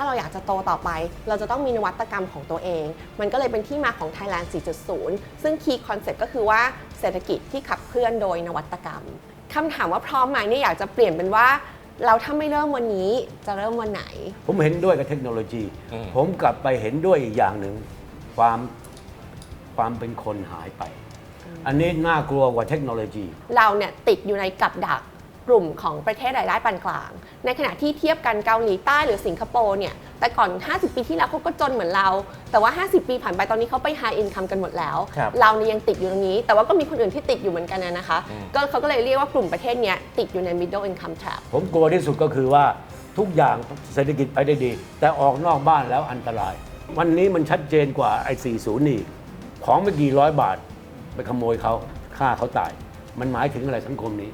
ถ้าเราอยากจะโตต่อไป เราจะต้องมีนวัตกรรมของตัวเอง มันก็เลยเป็นที่มาของ Thailand 4.0 ซึ่ง key concept ก็คือว่าเศรษฐกิจที่ขับเคลื่อนโดยนวัตกรรมคำถามว่าพร้อมไหมเนี่ยอยากจะเปลี่ยนเป็นว่า เราถ้าไม่เริ่มวันนี้จะเริ่มวันไหน ผมเห็นด้วยกับเทคโนโลยี อืม ผมกลับไปเห็นด้วยอีกอย่างหนึ่งความความเป็นคนหายไป อันนี้น่ากลัวกว่าเทคโนโลยี เราเนี่ยติดอยู่ในกับดัก กลุ่มของประเทศรายได้ปานกลาง ในขณะที่เทียบกันเกาหลีใต้หรือสิงคโปร์เนี่ย แต่ก่อน 50 ปีที่แล้วเขาก็จนเหมือนเรา แต่ว่า 50 ปีผ่านไปตอนนี้เขาไป high income กันหมดแล้วครับเราเนี่ยยังติดอยู่ตรงนี้ แต่ว่าก็มีคนอื่นที่ติดอยู่เหมือนกันนะนะคะอืมก็เขาก็เลยเรียกว่ากลุ่มประเทศเนี้ยติดอยู่ใน middle income trap ผมกลัวที่สุดก็คือว่าทุกอย่างเศรษฐกิจไปได้ดี แต่ออกนอกบ้านแล้วอันตราย วันนี้มันชัดเจนกว่าไอ้40นี่ของไม่กี่ร้อยบาท ไปขโมยเขาฆ่าเขาตาย มันหมายถึงอะไรสังคมนี้